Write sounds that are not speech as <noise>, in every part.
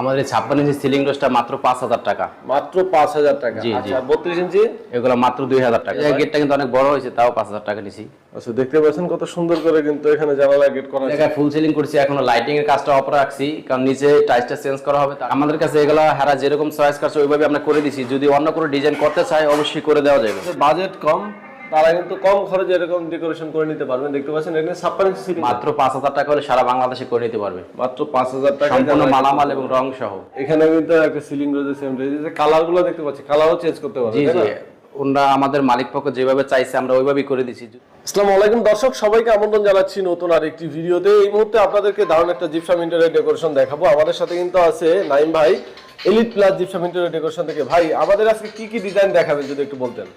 আমাদের ছাপ্পান্ন ইঞ্চি সিলিং রোজটা মাত্র পাঁচ হাজার টাকা। মাত্র পাঁচ হাজার টাকা। জি, জি। আচ্ছা বত্রিশ ইঞ্চি? এগুলো মাত্র দুই হাজার টাকা। গেটটা কিন্তু অনেক বড় হয়েছে তাও পাঁচ হাজার টাকা নিছি। আচ্ছা দেখতে পাচ্ছেন কত সুন্দর করে কিন্তু এখানে জানালা গেট করা জায়গায় ফুল সিলিং করছি এখনও লাইটিং এর কাজটা অফ রাখছি কারণ নিচে টাইসটা চেঞ্জ করা হবে। আমাদের কাছে এগুলো হারা যেরকম চয়েস করছে ওইভাবে আমরা করে দিছি। যদি অন্য কোনো ডিজাইন করতে চাই অবশ্যই করে দেওয়া যাবে। বাজেট কম। তারা কিন্তু কম খরচে এরকম ডেকোরেশন করে নিতে পারবেন দেখতে পাচ্ছেন এখানে ছাপ্পান্ন ইঞ্চি মাত্র পাঁচ হাজার টাকা হলে সারা বাংলাদেশে করে নিতে পারবে। মাত্র পাঁচ হাজার টাকা সম্পূর্ণ মালামাল এবং রং সহ। এখানে কিন্তু একটা সিলিং রয়েছে সেম রয়েছে। কালারগুলো দেখতে পাচ্ছি কালারও চেঞ্জ করতে পারবেন জি জি? ওনারা আমাদের মালিক পক্ষ যেভাবে চাইছে আমরা ওইভাবেই করে দিছি আসসালামু আলাইকুম দর্শক সবাইকে আমন্ত্রণ জানাচ্ছি নতুন আর একটি ভিডিওতে। এই মুহূর্তে আপনাদেরকে দারুণ একটা জিপসাম ইন্টারিয়র ডেকোরেশন দেখাবো। আমাদের সাথে কিন্তু আছে নাইম ভাই elite plus gypsum interior decoration থেকে। ভাই আমাদের আজকে কি কি ডিজাইন দেখাবেন যদি একটু বলতেন?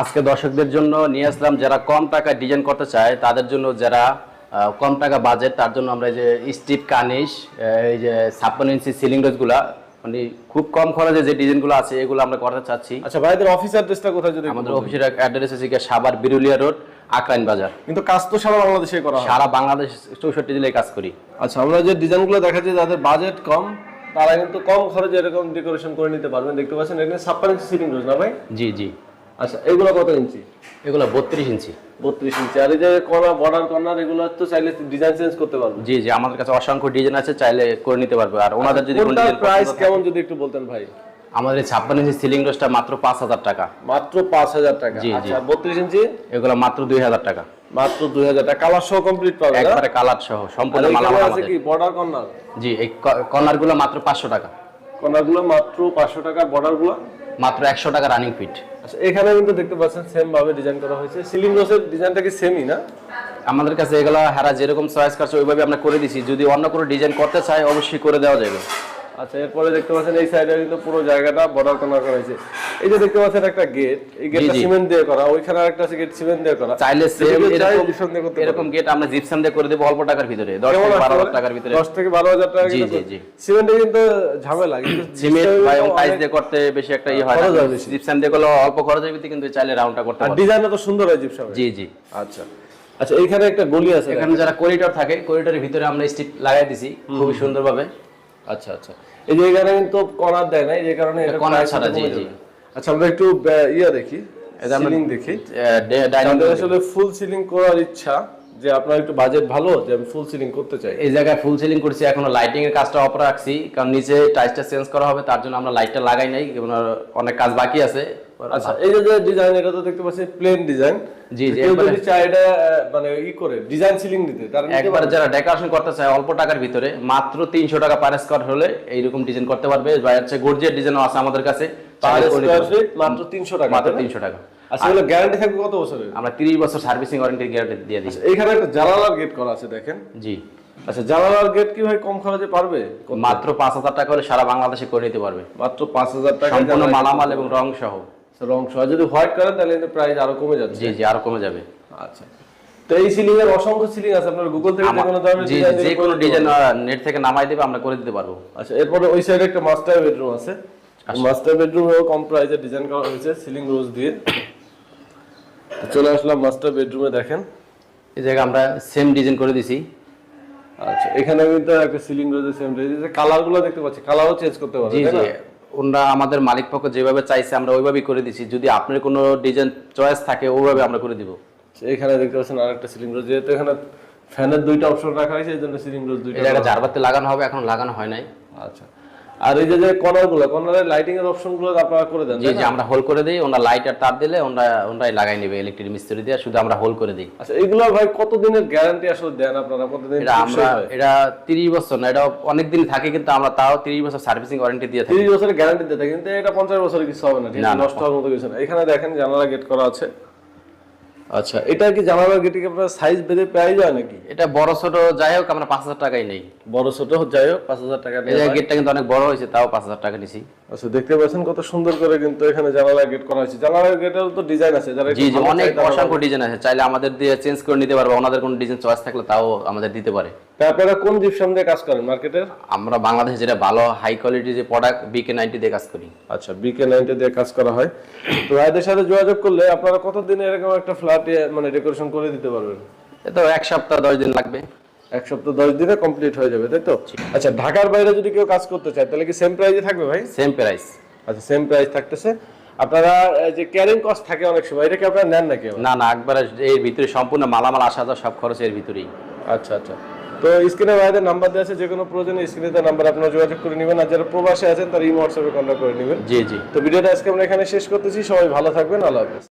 আজকে দর্শকদের জন্য নিয়ে আসলাম যারা কম টাকায় ডিজাইন করতে চায় তাদের জন্য যারা কম টাকা বাজেট তার জন্য আমরা এই যে স্টিপ কানিশ এই যে ছাপ্পান্ন ইঞ্চি সিলিং রোজগুলা মানে খুব কম খরচে যে ডিজাইনগুলো আছে এগুলো আমরা করতে চাচ্ছি। আচ্ছা ভাইদের অফিস অ্যাড্রেসটা কোথায় যদি আমাদের অফিসের অ্যাড্রেস আছে গিয়ে সাবার বিরুলিয়া রোড আকরাইন বাজার। কিন্তু কাজ তো সারা বাংলাদেশে করা হয়। সারা বাংলাদেশ চৌষট্টি জেলায় কাজ করি। আচ্ছা আমরা যে ডিজাইনগুলো দেখাচ্ছি যাদের বাজেট কম তারা কিন্তু কম খরচে এরকম ডেকোরেশন করে নিতে পারবেন। দেখতে পাচ্ছেন এখানে ছাপ্পান্ন ইঞ্চি সিলিং রয়েছে না ভাই? জি জি। আচ্ছা এগুলো কত ইঞ্চি? এগুলো বত্রিশ ইঞ্চি। বত্রিশ ইঞ্চি। আর এই যে কর্নার বর্ডার কর্নার এগুলো তো চাইলে ডিজাইন চেঞ্জ করতে পারবেন জি জি আমাদের কাছে অসংখ্য ডিজাইন আছে চাইলে করে নিতে পারবে। আর ওনাদের যদি কোনটার design প্রাইস কেমন যদি একটু বলতেন ভাই? আমাদের ছাপ্পান্ন ইঞ্চি সিলিং রোজটা মাত্র পাঁচ হাজার টাকা। মাত্র পাঁচ হাজার টাকা। জি, জি। আচ্ছা বত্রিশ ইঞ্চি? এগুলো মাত্র দুই হাজার টাকা। মাত্র দুই হাজার টাকা। কালার সহ কমপ্লিট পাবে একবারে কালার সহ সম্পূর্ণ মালামাল আছে কি বর্ডার কর্নার জি এই কর্নারগুলো মাত্র পাঁচশো টাকা। কর্নারগুলো মাত্র পাঁচশো টাকা বর্ডারগুলো? মাত্র একশো টাকা রানিং ফিট আচ্ছা এখানে কিন্তু দেখতে পাচ্ছেন সেম ভাবে ডিজাইন করা হয়েছে। সিলিং রোসের ডিজাইনটা কি সেমই না? আমাদের কাছে এগুলো হারা যেরকম চয়েস করছে ওইভাবে আমরা করে দিছি। যদি অন্য কোনো ডিজাইন করতে চাই অবশ্যই করে দেওয়া যাবে। আচ্ছা এরপরে দেখতে পাচ্ছেন এই সাইডে কিন্তু পুরো জায়গাটা বর্ডার করা হয়েছে। এই যে দেখতে পাচ্ছেন একটা গেট এই গেটটা সিমেন্ট দিয়ে করা ওইখানে আরেকটা আছে গেট সিমেন্ট দিয়ে করা। চাইলে সেম এরকম এরকম গেট আমরা জিপসাম দিয়ে করে দেবো অল্প টাকার ভিতরে দশ কেমন থেকে টাকার ভিতরে। দশ থেকে বারো হাজার টাকা জি, জি। সিমেন্টে কিন্তু ঝামেলা কিন্তু <laughs> সিমেন্ট বা দিয়ে করতে বেশি একটা ইয়ে হয় জিপসাম দিয়ে করলে অল্প খরচের ভিত্তি কিন্তু চাইলে রাউন্ডটা করতে পারবে ডিজাইনটা তো সুন্দর হয় জিপসামে জি জি। আচ্ছা। আচ্ছা এইখানে একটা গলি আছে। এখানে যারা করিডর থাকে করিডরের ভিতরে আমরা স্টিপ লাগাই দিছি খুবই সুন্দরভাবে। আচ্ছা আচ্ছা। এই যে এখানে কিন্তু কর্নার দেয় না এই কারণে এটা ছাড়া, জি, জি। আচ্ছা আমরা একটু ইয়া দেখি সিলিং দেখি। ডাইনিং আসলে ফুল সিলিং করার ইচ্ছা যে আপনার একটু বাজেট ভালো যে আমি ফুল সিলিং করতে চাই। এই জায়গায় ফুল সিলিং করছি এখনও লাইটিং এর কাজটা অফ রাখছি কারণ নিচে টাইলসটা চেঞ্জ করা হবে তার জন্য আমরা লাইটটা লাগাই নাই অনেক কাজ বাকি আছে। আচ্ছা এই যে যে ডিজাইন এটা তো দেখতে পাচ্ছি প্লেন ডিজাইন জি, জি, কেউ যদি চায় এটা মানে ই করে ডিজাইন সিলিং দিতে তার একবার যারা ডেকোরেশন করতে চায় অল্প টাকার ভিতরে মাত্র তিনশো টাকা পার স্কোয়ার হলে এইরকম ডিজাইন করতে পারবে। বা হচ্ছে গর্জিয়ার ডিজাইনও আছে আমাদের কাছে। পার চাইলে করে দিতে স্কয়ার ফিট মাত্র 300 টাকা মাত্র তাই না? তিনশো টাকা। আচ্ছা এগুলো গ্যারান্টি থাকবে কত বছরের? আমরা তিরিশ বছর সার্ভিসিং ওয়ারেন্টি গ্যারান্টি দিয়ে দিই। এইখানে একটা গেট করা আছে দেখেন। জি। আচ্ছা গেট কি ভাই কম খরচে পারবে? মাত্র পাঁচ হাজার টাকা হলে সারা বাংলাদেশে করে নিতে পারবে। মাত্র পাঁচ হাজার টাকা সম্পূর্ণ মালামাল এবং রং সহ রং সহ যদি হোয়াইট করেন তাহলে কিন্তু প্রাইস আরও কমে যাচ্ছে। জি জি আরও কমে যাবে। আচ্ছা। তো এই সিলিং এর অসংখ্য সিলিং আছে আপনার গুগল থেকে যে কোনো ধরনের ডিজাইন যে কোনো ডিজাইন নেট থেকে নামাই দেবে আমরা করে দিতে পারব। আচ্ছা এরপরে ওই সাইডে একটা মাস্টার বেডরুম আছে। মাস্টার বেডরুমেও কম প্রাইসে ডিজাইন করা হয়েছে সিলিং রোজ দিয়ে। চলে আসলাম মাস্টার বেডরুমে দেখেন। এই জায়গায় আমরা সেম ডিজাইন করে দিছি। আচ্ছা এখানে কিন্তু একটা সিলিং রোজের সেম রয়েছে কালারগুলো দেখতে পাচ্ছি কালারও চেঞ্জ করতে পারবে জি জি। না? ওনারা আমাদের মালিক পক্ষ যেভাবে চাইছে আমরা ওইভাবেই করে দিছি। যদি আপনার কোনো ডিজাইন চয়েস থাকে ওইভাবে আমরা করে দিব। আচ্ছা, এখানে দেখতে পাচ্ছেন আরেকটা সিলিং রোজ যেহেতু এখানে ফ্যানের দুইটা অপশন রাখা হয়েছে এই জন্য সিলিং রোজ দুইটা এটা জারবাতে লাগানো হবে এখন লাগানো হয় নাই। আচ্ছা। আর এই যে যে কর্নার কর্নারের লাইটিং এর অপশনগুলো আপনারা করে দেন জি জি আমরা হোল করে দিই ওনারা লাইট আর তার দিলে ওনারা ওনারাই লাগাই নেবে ইলেকট্রিক মিস্ত্রি দিয়ে শুধু আমরা হোল করে দিই। আচ্ছা এগুলো ভাই কতদিনের গ্যারান্টি আসলে দেন আপনারা? কতদিন এটা আমরা এটা তিরিশ বছর না এটা অনেক দিন থাকে কিন্তু আমরা তাও তিরিশ বছর সার্ভিসিং ওয়ারেন্টি দিয়ে থাকি। তিরিশ বছরের গ্যারান্টি দিতে কিন্তু এটা পঞ্চাশ বছরের কিছু হবে না ঠিক নষ্ট হওয়ার মতো কিছু না। এখানে দেখেন জানালা গেট করা আছে। আচ্ছা এটা কি জানালা গেটে কি আপনার সাইজ বেঁধে পেয়ে যায় নাকি? এটা বড় ছোট যাই হোক আমরা পাঁচ হাজার টাকাই নেই। বড় ছোট যাই হোক পাঁচ হাজার টাকা এই গেটটা কিন্তু অনেক বড় হয়েছে তাও পাঁচ হাজার টাকা নিছি। আচ্ছা দেখতে পাচ্ছেন কত সুন্দর করে কিন্তু এখানে জানালা গেট করা হয়েছে। জানালা গেটের তো ডিজাইন আছে যারা জি জি অনেক অসংখ্য ডিজাইন আছে। চাইলে আমাদের দিয়ে চেঞ্জ করে নিতে পারব ওনাদের কোন ডিজাইন চয়েস থাকলে তাও আমাদের দিতে পারে। আপনারা কোন জিপসাম দিয়ে কাজ করেন আমরা বাংলাদেশে যেটা ভালো হাই কোয়ালিটি যে প্রোডাক্ট বিকে নাইনটি দিয়ে কাজ করি। আচ্ছা বিকে নাইনটি দিয়ে কাজ করা হয়। তো সাথে যোগাযোগ করলে আপনারা কতদিনে এরকম একটা ফ্ল্যাট মানে ডেকোরেশন করে দিতে পারবেন? এ তো এক সপ্তাহ দশ দিন লাগবে। এক সপ্তাহ দশ দিনে কমপ্লিট হয়ে যাবে তাই তো? আচ্ছা ঢাকার বাইরে যদি কেউ কাজ করতে চায় তাহলে কি সেম প্রাইজে থাকবে ভাই? সেম প্রাইস আচ্ছা সেম প্রাইস থাকতেছে। আপনারা যে ক্যারিং কস্ট থাকে অনেক সময় এটা কি আপনারা নেন নাকি? না না একবারে এর ভিতরে সম্পূর্ণ মালামাল আসা যাওয়া সব খরচ এর ভিতরেই। আচ্ছা আচ্ছা। তো স্ক্রিনে ভাইদের নাম্বার দেওয়া আছে যে কোনো প্রয়োজনে স্ক্রিনে তার নাম্বার আপনারা যোগাযোগ করে নেবেন। আর যারা প্রবাসে আছেন তারা ইমো হোয়াটসঅ্যাপে কন্ট্যাক্ট করে নেবেন। জি জি। তো ভিডিওটা আজকে আমরা এখানে শেষ করতেছি। সবাই ভালো থাকবেন। আল্লাহ হাফেজ।